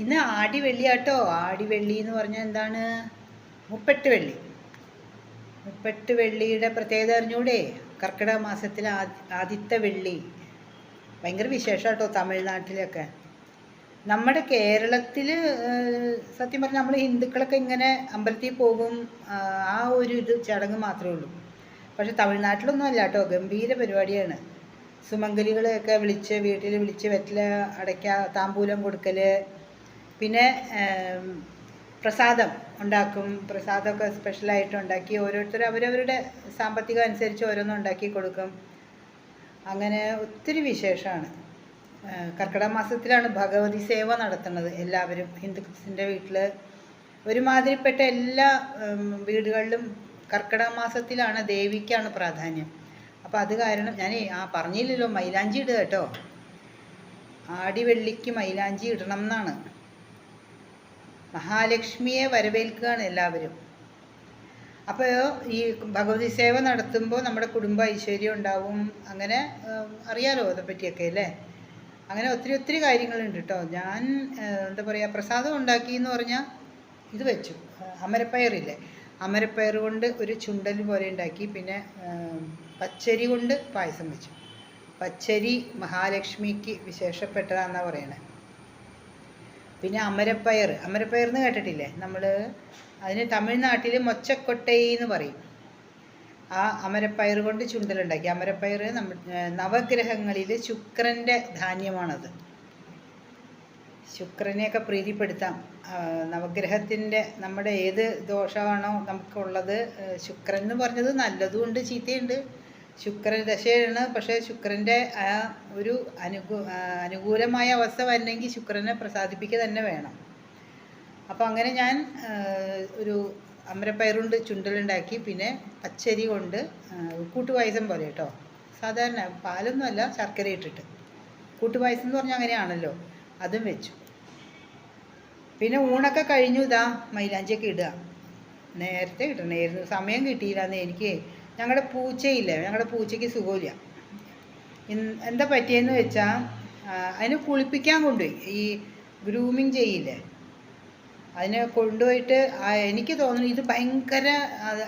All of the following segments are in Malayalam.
ഇന്ന് ആടി വെള്ളിയാട്ടോ ആടി വെള്ളി എന്ന് പറഞ്ഞാൽ എന്താണ്? മുപ്പെട്ട് വെള്ളി. മുപ്പെട്ട് വെള്ളിയുടെ പ്രത്യേകത അറിഞ്ഞൂടെ? കർക്കിടക മാസത്തിലെ ആദ്യ ആദ്യത്തെ വെള്ളി. ഭയങ്കര വിശേഷമാട്ടോ തമിഴ്നാട്ടിലൊക്കെ. നമ്മുടെ കേരളത്തിൽ സത്യം പറഞ്ഞാൽ നമ്മൾ ഹിന്ദുക്കളൊക്കെ ഇങ്ങനെ അമ്പലത്തിൽ പോകും ആ ഒരു ഇത് ചടങ്ങ് മാത്രമേ ഉള്ളൂ. പക്ഷെ തമിഴ്നാട്ടിലൊന്നും അല്ല കേട്ടോ. ഗംഭീര പരിപാടിയാണ്. സുമംഗലികളെയൊക്കെ വിളിച്ച് വീട്ടിൽ വിളിച്ച് വെറ്റില അടയ്ക്കുക താമ്പൂലം കൊടുക്കൽ പിന്നെ പ്രസാദം ഉണ്ടാക്കും. പ്രസാദമൊക്കെ സ്പെഷ്യലായിട്ട് ഉണ്ടാക്കി ഓരോരുത്തർ അവരവരുടെ സാമ്പത്തികം അനുസരിച്ച് ഓരോന്നും ഉണ്ടാക്കി കൊടുക്കും. അങ്ങനെ ഒത്തിരി വിശേഷമാണ്. കർക്കിടക മാസത്തിലാണ് ഭഗവതി സേവ നടത്തുന്നത് എല്ലാവരും. ഹിന്ദുസിന്റെ വീട്ടിൽ ഒരുമാതിരിപ്പെട്ട എല്ലാ വീടുകളിലും കർക്കിടക മാസത്തിലാണ് ദേവിക്കാണ് പ്രാധാന്യം. അപ്പോൾ അത് കാരണം ഞാൻ ആ പറഞ്ഞില്ലല്ലോ മൈലാഞ്ചി ഇടുക കേട്ടോ. ആടി വെള്ളിക്ക് മൈലാഞ്ചി ഇടണം എന്നാണ്. മഹാലക്ഷ്മിയെ വരവേൽക്കുകയാണ് എല്ലാവരും. അപ്പോൾ ഈ ഭഗവതി സേവ നടത്തുമ്പോൾ നമ്മുടെ കുടുംബ ഐശ്വര്യം ഉണ്ടാവും. അങ്ങനെ അറിയാലോ അതേപ്പറ്റിയൊക്കെ അല്ലേ? അങ്ങനെ ഒത്തിരി ഒത്തിരി കാര്യങ്ങളുണ്ട് കേട്ടോ ഞാൻ എന്താ പറയുക പ്രസാദം ഉണ്ടാക്കി എന്ന് പറഞ്ഞാൽ ഇത് വെച്ചു. അമരപ്പയറില്ലേ? അമരപ്പയർ കൊണ്ട് ഒരു ചുണ്ടൽ പോലെ ഉണ്ടാക്കി. പിന്നെ പച്ചരി കൊണ്ട് പായസം വെച്ചു. പച്ചരി മഹാലക്ഷ്മിക്ക് വിശേഷപ്പെട്ടതാണെന്നാണ് പറയണേ. പിന്നെ അമരപ്പയർ അമരപ്പയർ എന്ന് കേട്ടിട്ടില്ലേ? നമ്മൾ അതിന് തമിഴ്നാട്ടിൽ മൊച്ചക്കൊട്ടൈ എന്ന് പറയും. ആ അമരപ്പയർ കൊണ്ട് ചുണ്ടലുണ്ടാക്കി. അമരപ്പയർ നമ്മ നവഗ്രഹങ്ങളിൽ ശുക്രന്റെ ധാന്യമാണത്. ശുക്രനെയൊക്കെ പ്രീതിപ്പെടുത്താം. നവഗ്രഹത്തിന്റെ നമ്മുടെ ഏത് ദോഷമാണോ നമുക്കുള്ളത് ശുക്രൻ എന്ന് പറഞ്ഞത് നല്ലതുമുണ്ട് ചീത്തയുണ്ട് ശുക്രൻ ദശയാണ്. പക്ഷേ ശുക്രന്റെ ആ ഒരു അനുകൂ അനുകൂലമായ അവസ്ഥ വരണമെങ്കിൽ ശുക്രനെ പ്രസാദിപ്പിക്കുക തന്നെ വേണം. അപ്പോൾ അങ്ങനെ ഞാൻ ഒരു അമരപ്പയറുണ്ട് ചുണ്ടലുണ്ടാക്കി. പിന്നെ പച്ചരി കൊണ്ട് കൂട്ടുപായസം പോലെ കേട്ടോ. സാധാരണ പാലൊന്നുമല്ല ശർക്കര ഇട്ടിട്ട്. കൂട്ടുപായസം എന്ന് പറഞ്ഞാൽ അങ്ങനെയാണല്ലോ അതും വെച്ചു. പിന്നെ ഊണൊക്കെ കഴിഞ്ഞു ഇതാ മൈലാഞ്ചിയൊക്കെ ഇടുക. നേരത്തെ കിട്ടണമായിരുന്നു സമയം കിട്ടിയില്ലാന്ന് എനിക്ക്. ഞങ്ങളുടെ പൂച്ചയില്ലേ? ഞങ്ങളുടെ പൂച്ചയ്ക്ക് സുഖമില്ല എന്താ പറ്റിയെന്ന് വെച്ചാൽ അതിനെ കുളിപ്പിക്കാൻ കൊണ്ടുപോയി ഈ ഗ്രൂമിങ് ചെയ്യില്ലേ? അതിനെ കൊണ്ടുപോയിട്ട് എനിക്ക് തോന്നുന്നു ഇത് ഭയങ്കര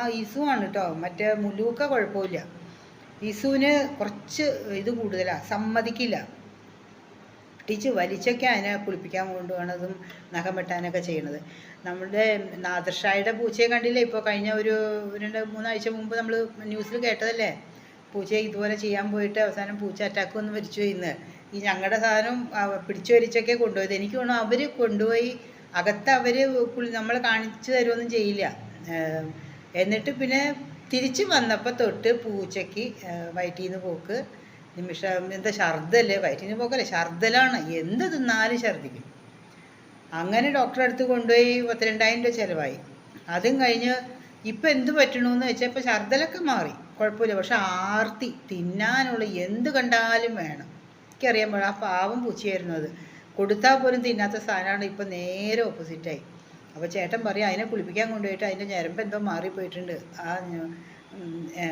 ആ ഇസുവാണ് കേട്ടോ മറ്റേ മുലൂക്ക കുഴപ്പമില്ല. ഇസുവിന് കുറച്ച് ഇത് കൂടുതലാണ് സമ്മതിക്കില്ല. പിടിച്ച് വലിച്ചൊക്കെ അതിനെ കുളിപ്പിക്കാൻ കൊണ്ടുപോകണതും നഖം വെട്ടാനൊക്കെ ചെയ്യണത്. നമ്മുടെ നാദർഷായുടെ പൂച്ചയെ കണ്ടില്ലേ? ഇപ്പോൾ കഴിഞ്ഞ ഒരു രണ്ട് മൂന്നാഴ്ച മുമ്പ് നമ്മൾ ന്യൂസിൽ കേട്ടതല്ലേ? പൂച്ചയെ ഇതുപോലെ ചെയ്യാൻ പോയിട്ട് അവസാനം പൂച്ച അറ്റാക്ക് വന്ന് മരിച്ചു ഇന്ന്. ഈ ഞങ്ങളുടെ സാധനം പിടിച്ചു വലിച്ചൊക്കെ കൊണ്ടുപോയത്. എനിക്ക് തോന്നുന്നു അവർ കൊണ്ടുപോയി അകത്ത് അവർ നമ്മൾ കാണിച്ചു തരുമൊന്നും ചെയ്യില്ല. എന്നിട്ട് പിന്നെ തിരിച്ച് വന്നപ്പോൾ തൊട്ട് പൂച്ചയ്ക്ക് വയറ്റിൽ നിന്ന് പോക്ക് നിമിഷം എന്താ ഛർദ്ദൽ വയറ്റിന് നിന്ന് പോക്കല്ലേ? ഛർദ്ദലാണ് എന്ത് തിന്നാലും ഛർദ്ദിക്കും അങ്ങനെ ഡോക്ടറെ അടുത്ത് കൊണ്ടുപോയി പത്തിരണ്ടായിരം രൂപ ചിലവായി. അതും കഴിഞ്ഞ് ഇപ്പം എന്ത് പറ്റണമെന്ന് വെച്ചാൽ ഇപ്പോൾ ഛർദ്ദലൊക്കെ മാറി. കുഴപ്പമില്ല. പക്ഷെ ആർത്തി തിന്നാനുള്ള എന്ത് കണ്ടാലും വേണം. എനിക്കറിയാൻ പാടില്ല ആ പാവം പൂച്ചയായിരുന്നു അത്. കൊടുത്താൽ പോലും തിന്നാത്ത സാധനമാണ് ഇപ്പം നേരെ ഓപ്പോസിറ്റായി അപ്പോൾ ചേട്ടൻ പറയും അതിനെ കുളിപ്പിക്കാൻ കൊണ്ടുപോയിട്ട് അതിന്റെ ഞരമ്പ് എന്തോ മാറിപ്പോയിട്ടുണ്ട്. ആ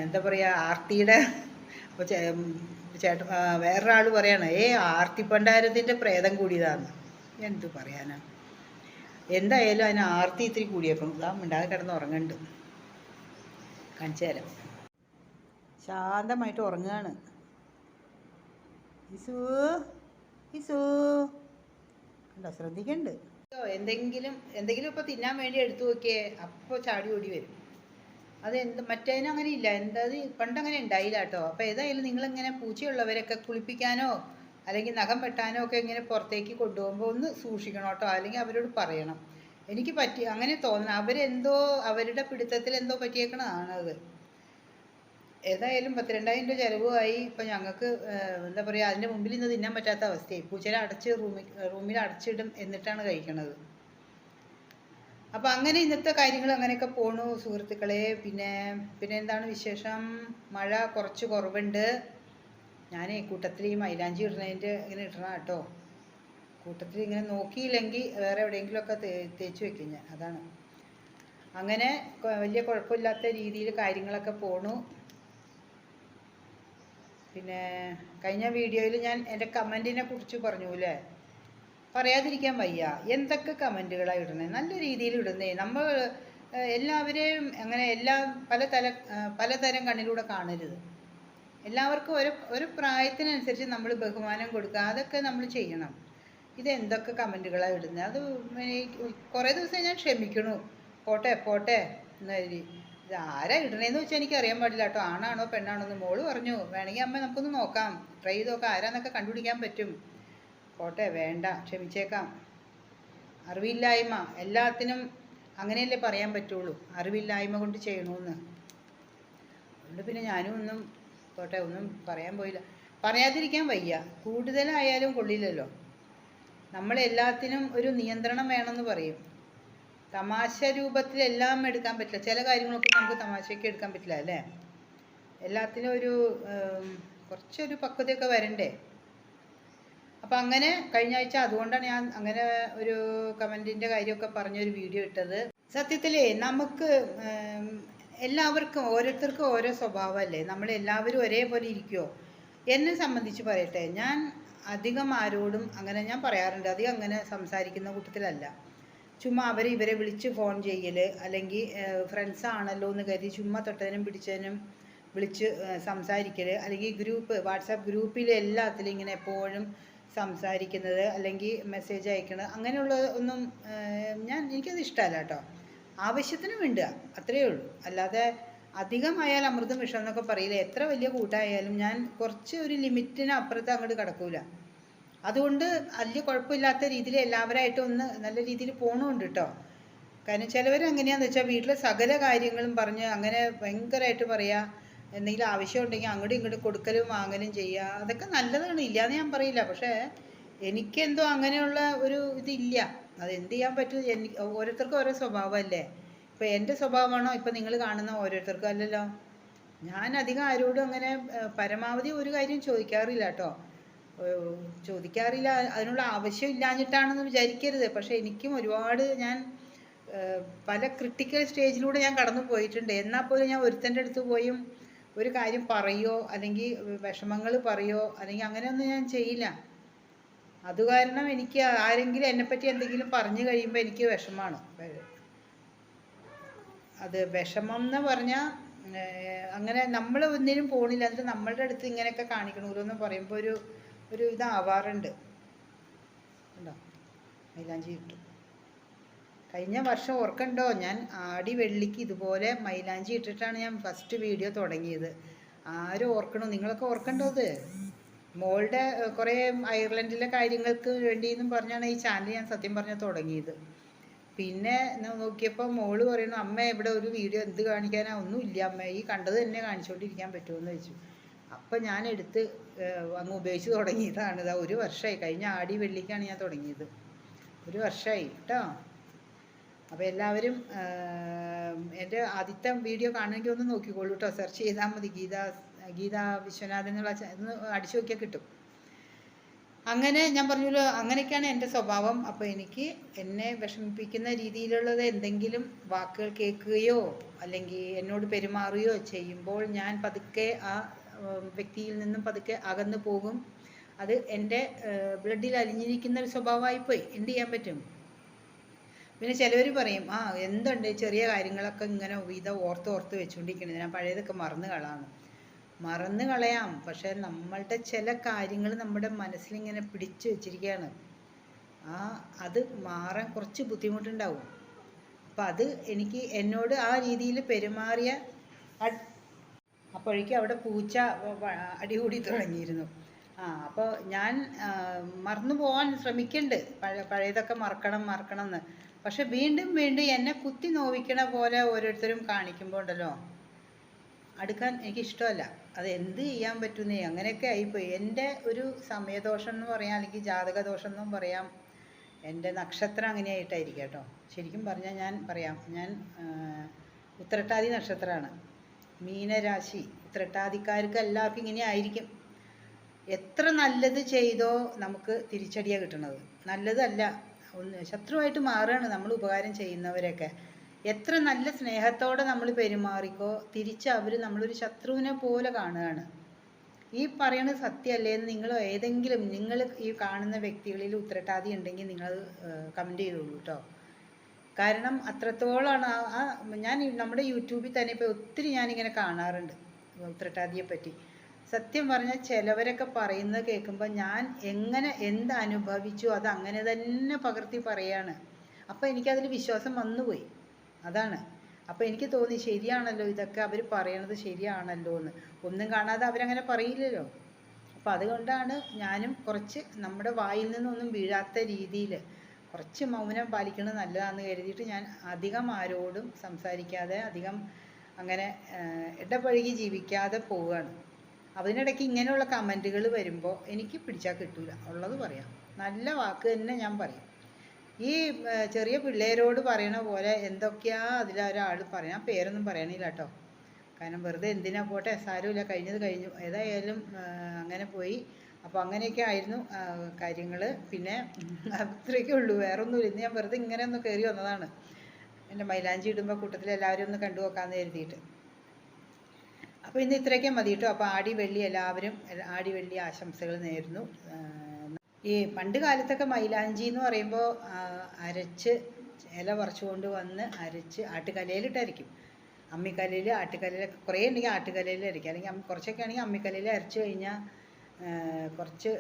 എന്താ പറയുക ആർത്തിയുടെ അപ്പോൾ ചേട്ടൻ വേറൊരാൾ പറയാണ് ഏ ആർത്തിപ്പണ്ടാരത്തിന്റെ പ്രേതം കൂടിയതാന്ന്. എന്ത് പറയാനാ? എന്തായാലും അതിന് ആർത്തി ഇത്തിരി കൂടിയപ്പം ഇതാ മിണ്ടാതെ കിടന്ന് ഉറങ്ങുന്നുണ്ട് കാണിച്ചു ശാന്തമായിട്ട് ഉറങ്ങുകയാണ് ഇസു ഇസു കണ്ടോ ശ്രദ്ധിക്കണ്ട്. എന്തെങ്കിലും എന്തെങ്കിലും ഇപ്പോൾ തിന്നാൻ വേണ്ടി എടുത്തു നോക്കിയേ അപ്പോൾ ചാടി ഓടി വരും. അത് എന്ത് മറ്റേതിന് അങ്ങനെ ഇല്ല. എന്താ അത് പണ്ടങ്ങനെ ഉണ്ടായില്ല കേട്ടോ അപ്പോൾ ഏതായാലും നിങ്ങളിങ്ങനെ പൂച്ചയുള്ളവരൊക്കെ കുളിപ്പിക്കാനോ അല്ലെങ്കിൽ നഖം വെട്ടാനോ ഒക്കെ ഇങ്ങനെ പുറത്തേക്ക് കൊണ്ടുപോകുമ്പോൾ ഒന്ന് സൂക്ഷിക്കണം കേട്ടോ. അല്ലെങ്കിൽ അവരോട് പറയണം. എനിക്ക് പറ്റി അങ്ങനെ തോന്നണം. അവരെന്തോ അവരുടെ പിടുത്തത്തിൽ എന്തോ പറ്റിയേക്കണതാണത്. ഏതായാലും പത്തിരണ്ടായിരം രൂപ ചിലവുമായി ഇപ്പം ഞങ്ങൾക്ക് എന്താ പറയുക അതിന്റെ മുമ്പിൽ ഇന്ന് തിന്നാൻ പറ്റാത്ത അവസ്ഥയായി. പൂച്ചയിൽ അടച്ച് റൂമിൽ റൂമിൽ അടച്ചിടും എന്നിട്ടാണ് കഴിക്കണത്. അപ്പോൾ അങ്ങനെ ഇന്നത്തെ കാര്യങ്ങൾ അങ്ങനെയൊക്കെ പോണു സുഹൃത്തുക്കളെ. പിന്നെ പിന്നെ എന്താണ് വിശേഷം? മഴ കുറച്ച് കുറവുണ്ട്. ഞാൻ കൂട്ടത്തിൽ ഈ മൈലാഞ്ചി ഇടുന്നതിന്റെ ഇങ്ങനെ ഇടണം കേട്ടോ. കൂട്ടത്തിൽ ഇങ്ങനെ നോക്കിയില്ലെങ്കിൽ വേറെ എവിടെയെങ്കിലുമൊക്കെ തേച്ച് വെക്കും ഞാൻ. അതാണ്. അങ്ങനെ വലിയ കുഴപ്പമില്ലാത്ത രീതിയിൽ കാര്യങ്ങളൊക്കെ പോണു. പിന്നെ കഴിഞ്ഞ വീഡിയോയിൽ ഞാൻ എന്റെ കമന്റിനെ കുറിച്ച് പറഞ്ഞു അല്ലേ? പറയാതിരിക്കാൻ വയ്യ. എന്തൊക്കെ കമന്റുകളാണ് ഇടുന്നത് നല്ല രീതിയിൽ ഇടുന്നേ. നമ്മൾ എല്ലാവരെയും അങ്ങനെ എല്ലാ പല തല പലതരം കണ്ണിലൂടെ കാണരുത്. എല്ലാവർക്കും ഒരു ഒരു പ്രായത്തിനനുസരിച്ച് നമ്മൾ ബഹുമാനം കൊടുക്കുക. അതൊക്കെ നമ്മൾ ചെയ്യണം. ഇത് എന്തൊക്കെ കമന്റുകളാണ് ഇടുന്നത് അത് കുറേ ദിവസം ഞാൻ ക്ഷമിക്കണു. പോട്ടെ പോട്ടെ എന്ന് കരുതി. ഇത് ആരാ ഇടണേന്ന് വെച്ചാൽ എനിക്ക് അറിയാൻ പാടില്ല കേട്ടോ. ആണാണോ പെണ്ണാണോ എന്ന് മോൾ പറഞ്ഞു. വേണമെങ്കിൽ അമ്മ നമുക്കൊന്ന് നോക്കാം. ട്രൈ ചെയ്ത് നോക്കാം. ആരാന്നൊക്കെ കണ്ടുപിടിക്കാൻ പറ്റും. പോട്ടെ വേണ്ട ക്ഷമിച്ചേക്കാം. അറിവില്ലായ്മ എല്ലാത്തിനും അങ്ങനെയല്ലേ പറയാൻ പറ്റുള്ളൂ. അറിവില്ലായ്മ കൊണ്ട് ചെയ്യണമെന്ന് അതുകൊണ്ട് പിന്നെ ഞാനും ഒന്നും പോട്ടെ ഒന്നും പറയാൻ പോയില്ല. പറയാതിരിക്കാൻ വയ്യ. കൂടുതലായാലും കൊള്ളില്ലല്ലോ. നമ്മൾ എല്ലാത്തിനും ഒരു നിയന്ത്രണം വേണമെന്ന് പറയും. തമാശ രൂപത്തിൽ എല്ലാം എടുക്കാൻ പറ്റില്ല. ചില കാര്യങ്ങളൊക്കെ നമുക്ക് തമാശയ്ക്ക് എടുക്കാൻ പറ്റില്ല അല്ലേ? എല്ലാത്തിനും ഒരു കുറച്ചൊരു പക്വതയൊക്കെ വരണ്ടേ? അപ്പം അങ്ങനെ കഴിഞ്ഞ ആഴ്ച അതുകൊണ്ടാണ് ഞാൻ അങ്ങനെ ഒരു കമന്റിന്റെ കാര്യമൊക്കെ പറഞ്ഞൊരു വീഡിയോ ഇട്ടത്. സത്യത്തിലേ നമുക്ക് എല്ലാവർക്കും ഓരോരുത്തർക്കും ഓരോ സ്വഭാവമല്ലേ? നമ്മൾ എല്ലാവരും ഒരേപോലെ ഇരിക്കുമോ എന്നെ സംബന്ധിച്ച് പറയട്ടെ ഞാൻ അധികം ആരോടും അങ്ങനെ ഞാൻ പറയാറുണ്ട് അധികം അങ്ങനെ സംസാരിക്കുന്ന കൂട്ടത്തിലല്ല. ചുമ്മാ അവരെ ഇവരെ വിളിച്ച് ഫോൺ ചെയ്യൽ അല്ലെങ്കിൽ ഫ്രണ്ട്സ് ആണല്ലോ എന്ന് കരുതി ചുമ്മാ തൊട്ടതിനും പിടിച്ചതിനും വിളിച്ച് സംസാരിക്കൽ അല്ലെങ്കിൽ ഗ്രൂപ്പ് വാട്സാപ്പ് ഗ്രൂപ്പിൽ എല്ലാത്തിലും ഇങ്ങനെ എപ്പോഴും സംസാരിക്കുന്നത് അല്ലെങ്കിൽ മെസ്സേജ് അയക്കുന്നത് അങ്ങനെയുള്ള ഒന്നും ഞാൻ എനിക്കത് ഇഷ്ടമല്ല കേട്ടോ. ആവശ്യത്തിന് വേണ്ടുക അത്രയേ ഉള്ളൂ. അല്ലാതെ അധികമായാൽ അമൃതം വിഷം എന്നൊക്കെ പറയില്ല. എത്ര വലിയ കൂട്ടായാലും ഞാൻ കുറച്ച് ഒരു ലിമിറ്റിന് അപ്പുറത്ത് അങ്ങോട്ട് കിടക്കൂല. അതുകൊണ്ട് വലിയ കുഴപ്പമില്ലാത്ത രീതിയിൽ എല്ലാവരായിട്ടും ഒന്ന് നല്ല രീതിയിൽ പോകണമുണ്ട് കേട്ടോ. കാരണം ചിലവർ എങ്ങനെയാന്ന് വെച്ചാൽ വീട്ടിലെ സകല കാര്യങ്ങളും പറഞ്ഞ് അങ്ങനെ ഭയങ്കരമായിട്ട് പറയാ. എന്തെങ്കിലും ആവശ്യം ഉണ്ടെങ്കിൽ അങ്ങോട്ടും ഇങ്ങോട്ടും കൊടുക്കലും വാങ്ങലും ചെയ്യുക. അതൊക്കെ നല്ലതാണ്. ഇല്ലാന്ന് ഞാൻ പറയില്ല. പക്ഷേ എനിക്കെന്തോ അങ്ങനെയുള്ള ഒരു ഇതില്ല. അത് എന്ത് ചെയ്യാൻ പറ്റും? എനിക്ക് ഓരോരുത്തർക്കും ഓരോ സ്വഭാവമല്ലേ? ഇപ്പോൾ എന്റെ സ്വഭാവമാണോ ഇപ്പം നിങ്ങൾ കാണുന്ന ഓരോരുത്തർക്കും അല്ലല്ലോ? ഞാൻ അധികം ആരോടും അങ്ങനെ പരമാവധി ഒരു കാര്യം ചോദിക്കാറില്ല കേട്ടോ. ചോദിക്കാറില്ല. അതിനുള്ള ആവശ്യം ഇല്ലാഞ്ഞിട്ടാണെന്ന് വിചാരിക്കരുത്. പക്ഷേ എനിക്കും ഒരുപാട് ഞാൻ പല ക്രിട്ടിക്കൽ സ്റ്റേജിലൂടെ ഞാൻ കടന്നു പോയിട്ടുണ്ട് എന്നാൽ പോലും ഞാൻ ഒരുത്തന്റെ അടുത്ത് പോയും ഒരു കാര്യം പറയോ? അല്ലെങ്കിൽ വിഷമങ്ങൾ പറയോ? അല്ലെങ്കിൽ അങ്ങനെയൊന്നും ഞാൻ ചെയ്യില്ല. അത് കാരണം എനിക്ക് ആരെങ്കിലും എന്നെപ്പറ്റി എന്തെങ്കിലും പറഞ്ഞു കഴിയുമ്പോൾ എനിക്ക് വിഷമാണ് അത് വിഷമം എന്ന് പറഞ്ഞാൽ അങ്ങനെ നമ്മൾ ഒന്നിനും പോണില്ല. എന്നിട്ട് നമ്മളുടെ അടുത്ത് ഇങ്ങനെയൊക്കെ കാണിക്കണമല്ലോ എന്ന് പറയുമ്പോൾ ഒരു ഒരു ഇതാവാറുണ്ട്. ഉണ്ടോ മൈലാഞ്ചി ഇട്ടു. കഴിഞ്ഞ വർഷം ഓർക്കണ്ടോ? ഞാൻ ആടി വെള്ളിക്ക് ഇതുപോലെ മൈലാഞ്ചി ഇട്ടിട്ടാണ് ഞാൻ ഫസ്റ്റ് വീഡിയോ തുടങ്ങിയത്. ആരും ഓർക്കണോ? നിങ്ങളൊക്കെ ഓർക്കണ്ടോ അത്? മോളുടെ കുറേ അയർലൻഡിലെ കാര്യങ്ങൾക്ക് വേണ്ടി എന്നും പറഞ്ഞാണ് ഈ ചാനൽ ഞാൻ സത്യം പറഞ്ഞാൽ തുടങ്ങിയത്. പിന്നെ നോക്കിയപ്പോൾ മോൾ പറയുന്നു അമ്മ ഇവിടെ ഒരു വീഡിയോ എന്ത് കാണിക്കാനാ? ഒന്നും ഇല്ല അമ്മ. ഈ കണ്ടത് തന്നെ കാണിച്ചുകൊണ്ടിരിക്കാൻ പറ്റുമെന്ന് വെച്ചു അപ്പം ഞാൻ എടുത്ത് അങ്ങ് ഉപയോഗിച്ച് തുടങ്ങിയതാണ്. ഇതാ ഒരു വർഷമായി കഴിഞ്ഞ ആടി വെള്ളിക്കാണ് ഞാൻ തുടങ്ങിയത്. ഒരു വർഷമായി കേട്ടോ? അപ്പോൾ എല്ലാവരും എന്റെ ആദ്യത്തെ വീഡിയോ കാണണമെങ്കിൽ ഒന്ന് നോക്കിക്കോളൂ കേട്ടോ സെർച്ച് ചെയ്താൽ മതി. ഗീത ഗീത വിശ്വനാഥൻ എന്നുള്ള ഒന്ന് അടിച്ചു നോക്കിയാൽ കിട്ടും. അങ്ങനെ ഞാൻ പറഞ്ഞല്ലോ അങ്ങനെയൊക്കെയാണ് എന്റെ സ്വഭാവം. അപ്പോൾ എനിക്ക് എന്നെ വിഷമിപ്പിക്കുന്ന രീതിയിലുള്ളത് എന്തെങ്കിലും വാക്കുകൾ കേൾക്കുകയോ അല്ലെങ്കിൽ എന്നോട് പെരുമാറുകയോ ചെയ്യുമ്പോൾ ഞാൻ പതുക്കെ ആ വ്യക്തിയിൽ നിന്നും പതുക്കെ അകന്നു പോകും. അത് എന്റെ ബ്ലഡിൽ അലിഞ്ഞിരിക്കുന്ന ഒരു സ്വഭാവമായിപ്പോയി. എന്ത് ചെയ്യാൻ പറ്റും? പിന്നെ ചിലവർ പറയും ആ എന്തുണ്ട് ചെറിയ കാര്യങ്ങളൊക്കെ ഇങ്ങനെ വിധ ഓർത്ത് ഓർത്ത് വെച്ചുകൊണ്ടിരിക്കുന്നത് ഞാൻ പഴയതൊക്കെ മറന്നു കളയാണ്. മറന്നു കളയാം. പക്ഷേ നമ്മളുടെ ചില കാര്യങ്ങൾ നമ്മുടെ മനസ്സിലിങ്ങനെ പിടിച്ചു വെച്ചിരിക്കുകയാണ് ആ അത് മാറാൻ കുറച്ച് ബുദ്ധിമുട്ടുണ്ടാവും. അപ്പം അത് എനിക്ക് എന്നോട് ആ രീതിയിൽ പെരുമാറിയ അപ്പോഴേക്കും അവിടെ പൂച്ച അടികൂടി തുടങ്ങിയിരുന്നു. ആ അപ്പോൾ ഞാൻ മറന്നു പോകാൻ ശ്രമിക്കുന്നുണ്ട് പഴയ പഴയതൊക്കെ മറക്കണം മറക്കണം എന്ന് പക്ഷെ വീണ്ടും വീണ്ടും എന്നെ കുത്തി നോവിക്കണ പോലെ ഓരോരുത്തരും കാണിക്കുമ്പോൾ ഉണ്ടല്ലോ. അടുക്കാൻ എനിക്ക് ഇഷ്ടമല്ല. അത് എന്ത് ചെയ്യാൻ പറ്റുന്നേ? അങ്ങനെയൊക്കെ ആയിപ്പോയി. എന്റെ ഒരു സമയദോഷം എന്ന് പറയാം അല്ലെങ്കിൽ ജാതകദോഷം എന്നും പറയാം. എന്റെ നക്ഷത്രം അങ്ങനെയായിട്ടായിരിക്കും കേട്ടോ ശരിക്കും പറഞ്ഞാൽ ഞാൻ പറയാം ഞാൻ ഉത്രട്ടാതി നക്ഷത്രമാണ് മീനരാശി. ഉത്രട്ടാതിക്കാർക്ക് എല്ലാവർക്കും ഇങ്ങനെ ആയിരിക്കും. എത്ര നല്ലത് ചെയ്തോ നമുക്ക് തിരിച്ചടിയാണ് കിട്ടണത്. നല്ലതല്ല. ഒന്ന് ശത്രുവായിട്ട് മാറുകയാണ് നമ്മൾ ഉപകാരം ചെയ്യുന്നവരൊക്കെ. എത്ര നല്ല സ്നേഹത്തോടെ നമ്മൾ പെരുമാറിക്കോ തിരിച്ച് അവർ നമ്മളൊരു ശത്രുവിനെ പോലെ കാണുകയാണ്. ഈ പറയുന്നത് സത്യമല്ലേ എന്ന് നിങ്ങൾ ഏതെങ്കിലും നിങ്ങൾ ഈ കാണുന്ന വ്യക്തികളിൽ ഉത്തരട്ടാതി ഉണ്ടെങ്കിൽ നിങ്ങൾ കമന്റ് ചെയ്തോളൂ കേട്ടോ. കാരണം അത്രത്തോളമാണ്. ആ ഞാൻ നമ്മുടെ യൂട്യൂബിൽ തന്നെ ഇപ്പോൾ ഒത്തിരി ഞാനിങ്ങനെ കാണാറുണ്ട് ഉത്രട്ടാതിയെ പറ്റി സത്യം പറഞ്ഞാൽ ചിലവരൊക്കെ പറയുന്നത് കേൾക്കുമ്പോൾ ഞാൻ എങ്ങനെ എന്ത് അനുഭവിച്ചു അത് അങ്ങനെ തന്നെ പകർത്തി പറയാണ്. അപ്പോൾ എനിക്കതിൽ വിശ്വാസം വന്നുപോയി. അതാണ്. അപ്പോൾ എനിക്ക് തോന്നി ശരിയാണല്ലോ ഇതൊക്കെ അവർ പറയണത് ശരിയാണല്ലോ എന്ന് ഒന്നും കാണാതെ അവരങ്ങനെ പറയില്ലല്ലോ. അപ്പോൾ അതുകൊണ്ടാണ് ഞാനും കുറച്ച് നമ്മുടെ വായിൽ നിന്നൊന്നും വീഴാത്ത രീതിയിൽ കുറച്ച് മൗനം പാലിക്കുന്നത് നല്ലതാണെന്ന് കരുതിയിട്ട് ഞാൻ അധികം ആരോടും സംസാരിക്കാതെ അധികം അങ്ങനെ ഇടപഴകി ജീവിക്കാതെ പോവുകയാണ് അതിനിടയ്ക്ക് ഇങ്ങനെയുള്ള കമന്റുകൾ വരുമ്പോൾ എനിക്ക് പിടിച്ചാൽ കിട്ടൂല. ഉള്ളത് പറയാം. നല്ല വാക്ക് തന്നെ ഞാൻ പറയും. ഈ ചെറിയ പിള്ളേരോട് പറയണ പോലെ എന്തൊക്കെയാ അതിലൊരാൾ പറയാം പേരൊന്നും പറയണില്ല കേട്ടോ കാരണം വെറുതെ എന്തിനാ പോട്ടെ സാരമില്ല കഴിഞ്ഞത് കഴിഞ്ഞു. ഏതായാലും അങ്ങനെ പോയി. അപ്പോൾ അങ്ങനെയൊക്കെ ആയിരുന്നു കാര്യങ്ങൾ. പിന്നെ അത്രയൊക്കെ ഉള്ളൂ. വേറൊന്നുമില്ല. ഇന്ന് ഞാൻ വെറുതെ ഇങ്ങനെ ഒന്ന് കയറി വന്നതാണ്. എന്റെ മൈലാഞ്ചി ഇടുമ്പോൾ കൂട്ടത്തിൽ എല്ലാവരും ഒന്ന് കണ്ടു നോക്കാമെന്ന് കരുതിയിട്ട്. അപ്പോൾ ഇന്ന് ഇത്രയൊക്കെ മതി കേട്ടോ. അപ്പോൾ ആടി വെള്ളി എല്ലാവരും എല്ല- ആടി വെള്ളി ആശംസകൾ നേരുന്നു. ഈ പണ്ട് കാലത്തൊക്കെ മൈലാഞ്ചി എന്ന് പറയുമ്പോൾ അരച്ച് ഇല പറിച്ചുകൊണ്ട് വന്ന് അരച്ച് ആട്ടുകലയിലിട്ടായിരിക്കും അമ്മിക്കലയിൽ ആട്ടുകലയിലൊക്കെ കുറേ ഉണ്ടെങ്കിൽ ആട്ടുകലയിൽ അരയ്ക്കും അല്ലെങ്കിൽ കുറച്ചൊക്കെ ആണെങ്കിൽ അമ്മിക്കലയിൽ അരച്ച് കഴിഞ്ഞാൽ കുറച്ച്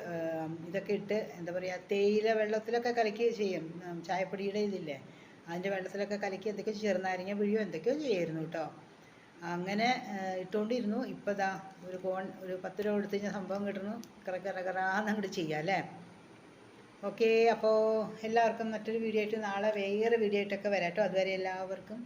ഇതൊക്കെ ഇട്ട് എന്താ പറയുക തേയില വെള്ളത്തിലൊക്കെ കലക്കി ചെയ്യും. ചായപ്പൊടിയുടെ ഇതില്ലേ അതിന്റെ വെള്ളത്തിലൊക്കെ കലക്കി എന്തൊക്കെയോ ചെറുനാരങ്ങ പിഴിയോ എന്തൊക്കെയോ ചെയ്യായിരുന്നു കേട്ടോ. അങ്ങനെ ഇട്ടുകൊണ്ടിരുന്നു ഇപ്പോൾ ദാ ഒരു കോൺ ഒരു പത്ത് രൂപ കൊടുത്ത് കഴിഞ്ഞാൽ സംഭവം കിട്ടുന്നു കറ കറ കറാന്ന് അങ്ങോട്ട് ചെയ്യാം അല്ലേ? ഓക്കെ അപ്പോൾ എല്ലാവർക്കും മറ്റൊരു വീഡിയോ ആയിട്ട് നാളെ വേറെ വീഡിയോ ആയിട്ടൊക്കെ വരാട്ടോ അതുവരെ എല്ലാവർക്കും